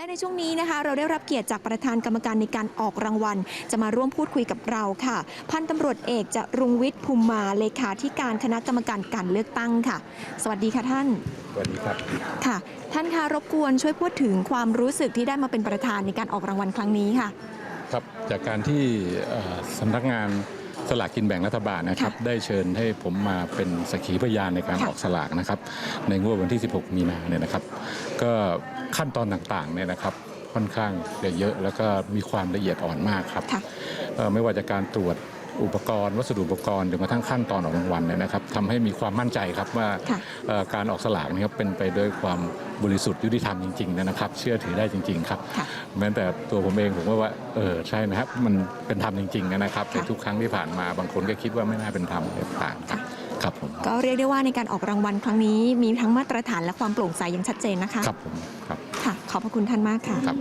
และในช่วงนี้นะคะ เราได้รับเกียรติจากประธานกรรมการในการออกรางวัล จะมาร่วมพูดคุยกับเราค่ะ พันตำรวจเอกจะรุงวิทย์ภูมิมาเลขาธิการคณะกรรมการการเลือกตั้งค่ะ สวัสดีค่ะท่าน สวัสดีครับ ค่ะ ท่านคะรบกวนช่วยพูดถึงความรู้สึกที่ได้มาเป็นประธานในการออกรางวัลครั้งนี้ค่ะ ครับ จากการที่เอ่อสำนักงาน สลากกินแบ่งรัฐบาลนะครับค่ะได้เชิญให้ผมมาเป็นสักขีพยานในการค่ะออกสลากนะครับ ในงวดวันที่ 16 มีนาเนี่ยนะครับ ก็ขั้นตอนต่างๆเนี่ยนะครับ ค่อนข้างจะเยอะแล้วก็มีความละเอียดอ่อนมากครับค่ะเอ่อไม่ว่าจะการตรวจ อุปกรณ์วัสดุอุปกรณ์จนกระทั่งขั้นตอนออกรางวัลเนี่ยนะครับทำให้มีความมั่นใจครับว่าค่ะเอ่อการออกสลากเนี่ยครับเป็นไปด้วยความบริสุทธิ์ยุติธรรมจริงๆนะครับ เชื่อถือได้จริง ๆ ครับ ค่ะ แม้แต่ตัวผมเองผมก็ว่าเออใช่นะครับ มันเป็นธรรมจริงๆนะครับค่ะแต่ทุกครั้งที่ผ่านมาบางคนก็คิดว่าไม่น่าเป็นธรรมอะไรต่างๆครับครับผมก็เรียกได้ว่าในการออกรางวัลครั้งนี้ มีทั้งมาตรฐานและความโปร่งใสอย่างชัดเจนนะคะครับผมครับค่ะขอบพระคุณท่านมากค่ะ ครับ